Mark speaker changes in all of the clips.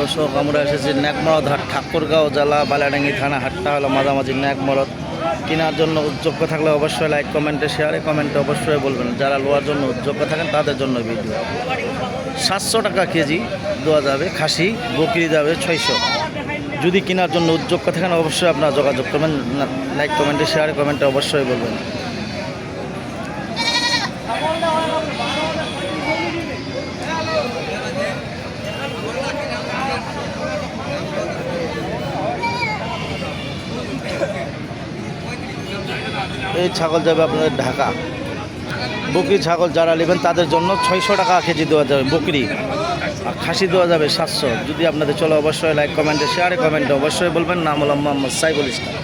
Speaker 1: দর্শক, আমরা এসেছি ন্যাকমরদ ঠাকুরগাঁও জেলা, বালাডাঙ্গি থানা, হাটটা হলো মাঝামাঝি ন্যাকমরদ কেনার জন্য উদ্যোগ্য থাকলে অবশ্যই লাইক কমেন্টে শেয়ারে কমেন্টে অবশ্যই বলবেন। যারা লোয়ার জন্য উদ্যোগ্য থাকেন, তাদের জন্য ভিডিও সাতশো টাকা কেজি দেওয়া যাবে, খাসি, বকরি যাবে ছয়শো। যদি কেনার জন্য উদ্যোগ্য থাকেন, অবশ্যই আপনারা যোগাযোগ করবেন। লাইক কমেন্টে শেয়ারে কমেন্টে অবশ্যই বলবেন। এই ছাগল যাবে আপনাদের ঢাকা। বকরি ছাগল যারা নেবেন তাদের জন্য ছয়শো টাকা কেজি দেওয়া যাবে বকরি। আর খাসি দেওয়া যাবে সাতশো। যদি আপনাদের চলো অবশ্যই লাইক কমেন্টে শেয়ারে কমেন্টে অবশ্যই বলবেন। নাম হলাম মোহাম্মদ সাইবুল ইসলাম।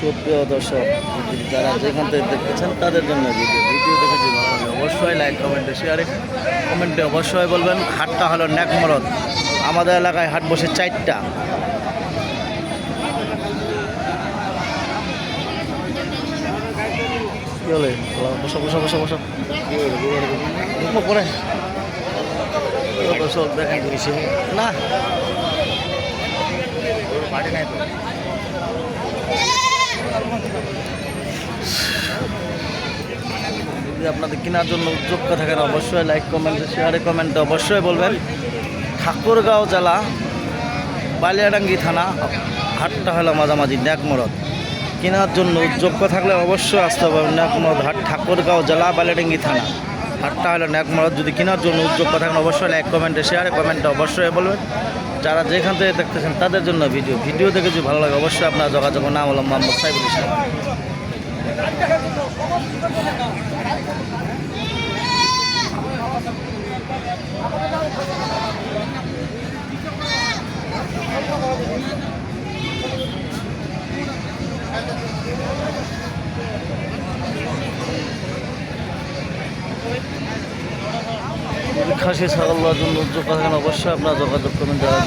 Speaker 1: সুপ্রিয় দর্শক, যারা যেখান থেকে দেখতেছেন তাদের জন্য ভিডিও ভিডিও দেখে যদি ভালো লাগে অবশ্যই লাইক কমেন্টে শেয়ারে কমেন্টে অবশ্যই বলবেন হাটটা হলো ন্যাকমরদ আমাদের এলাকায় হাট বসে চারটা। কি হলে? বসো বসো বসো বসো। বসো পরে। দেখেন না। যদি আপনাদের কেনার জন্য উদ্যোক্ত থাকেন, অবশ্যই লাইক কমেন্ট শেয়ারে কমেন্টে অবশ্যই বলবেন। ঠাকুরগাঁও জেলা, বালিয়াডাঙ্গি থানা, হাটটা হলো মাঝামাঝি ন্যাকমরদ কেনার জন্য যোগ্য থাকলে অবশ্যই আসতে হবে ন্যাকমরদ হাট, ঠাকুরগাঁও জেলা, বালিয়াডাঙ্গি থানা। হাটটা হলো ন্যাকমরদ যদি কেনার জন্য উদ্যোগ থাকেন, অবশ্যই লাইক কমেন্টে শেয়ারে কমেন্টে অবশ্যই বলবেন। যারা যেখান থেকে দেখতেছেন, তাদের জন্য ভিডিও ভিডিও দেখে যদি ভালো লাগে, অবশ্যই আপনার যোগাযোগ নাম হলো মোহাম্মদ সাইবুল ইসলাম। খাসি ছাগল লওয়ার জন্য থাকেন অবশ্যই আপনারা যোগাযোগ করবেন যারা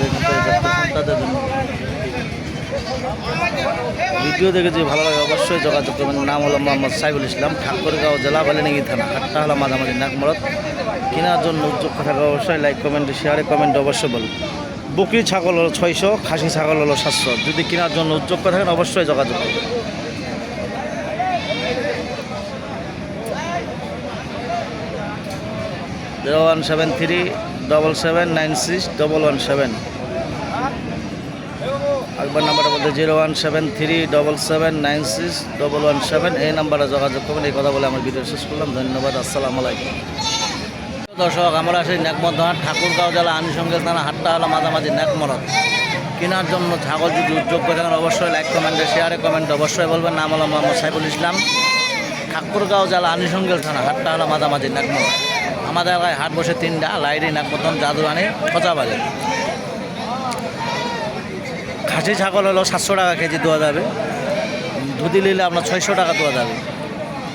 Speaker 1: তাদের জন্য। ভিডিও দেখে যদি ভালো লাগে, অবশ্যই যোগাযোগ করবেন। নাম হলো মোহাম্মদ সাইবুল ইসলাম, ঠাকুরগাঁও জেলা বালিনাগি থানা হাটটা হলো মাঝামাঝি নাকমরদ কেনার জন্য উদ্যোগ থাকা অবশ্যই লাইক, কমেন্ট, শেয়ারে, কমেন্ট অবশ্যই বলুন। বকরি ছাগল হলো ছয়শো, খাসি ছাগল হলো সাতশো। যদি কেনার জন্য উদ্যোগ করে থাকেন, অবশ্যই যোগাযোগ করবেন zero one seven three double seven nine six double one seven. একবার নাম্বারটা বলতে zero one seven three double seven nine six double one seven এই নাম্বারে যোগাযোগ করবেন এই কথা বলে আমার ভিডিও শেষ করলাম। ধন্যবাদ। আসসালামু আলাইকুম। দর্শক, আমরা আছি নেকমরদ ঠাকুরগাঁও জেলা আনুষঙ্গিক থানা হাটটা হলো মাঝামাঝি নেকমরদ কেনার জন্য ছাগল যদি উদ্যোগ করে থাকেন, অবশ্যই লাইক কমেন্টে শেয়ারে কমেন্ট অবশ্যই বলবেন। নাম হলো মোহাম্মদ সাইফুল ইসলাম। ঠাকুরগাঁও জেলা আনুষঙ্গিক থানা হাটটা হলো মাঝামাঝি নেকমরদ আমাদের এলাকায় হাট বসে তিনটা, লাইরি নাকমতন জাদুরানি খোঁচাবাজে খাসি ছাগল হলো সাতশো টাকা কেজি দেওয়া যাবে। দুধি নিলে আপনার ছয়শো টাকা দেওয়া যাবে।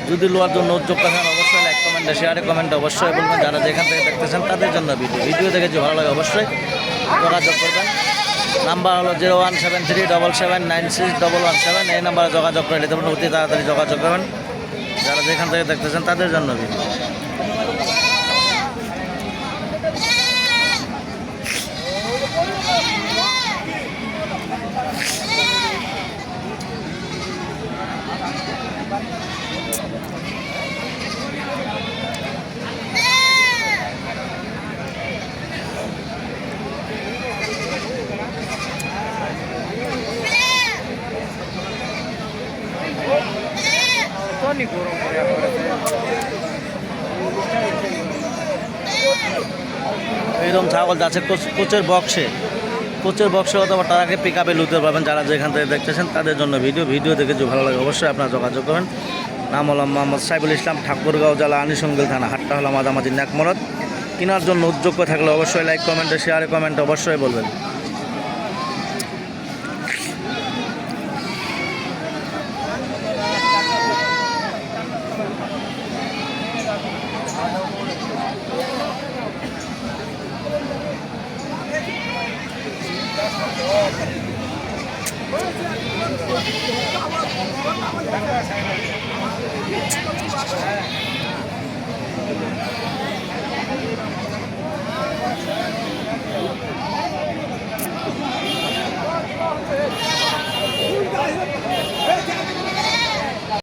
Speaker 1: যদি লোয়ার জন্য উদ্যোগ করেন অবশ্যই লাইক কমেন্টে শেয়ারে কমেন্টে অবশ্যই বলবেন যারা যেখান থেকে দেখতেছেন তাদের জন্য ভিডিও ভিডিও দেখে যে ভালো লাগে অবশ্যই যোগাযোগ করবেন। নাম্বার হলো zero one seven three double seven nine six double one seven এই নাম্বারে যোগাযোগ করে নিতে পারেন। অতি তাড়াতাড়ি যোগাযোগ করবেন। যারা যেখান থেকে দেখতেছেন তাদের জন্য ভিডিও এইরকম ছাগল যাচ্ছে কোচ- কোচের বক্সে। কোচের বক্সে অথবা তারাকে পিক আপে লুতে পারবেন যারা যেখান থেকে দেখতেছেন, তাদের জন্য ভিডিও ভিডিও দেখে যদি ভালো লাগে অবশ্যই আপনারা যোগাযোগ করেন। নাম হলাম মোহাম্মদ সাইবুল ইসলাম, ঠাকুরগাঁও জেলা আনিসঙ্গিল থানা, হাটটা হলো মাঝামাঝি ন্যাকমরদ। কেনার জন্য উদ্যোগ থাকলে অবশ্যই লাইক কমেন্টে শেয়ারে কমেন্টে অবশ্যই বলবেন। Thank you.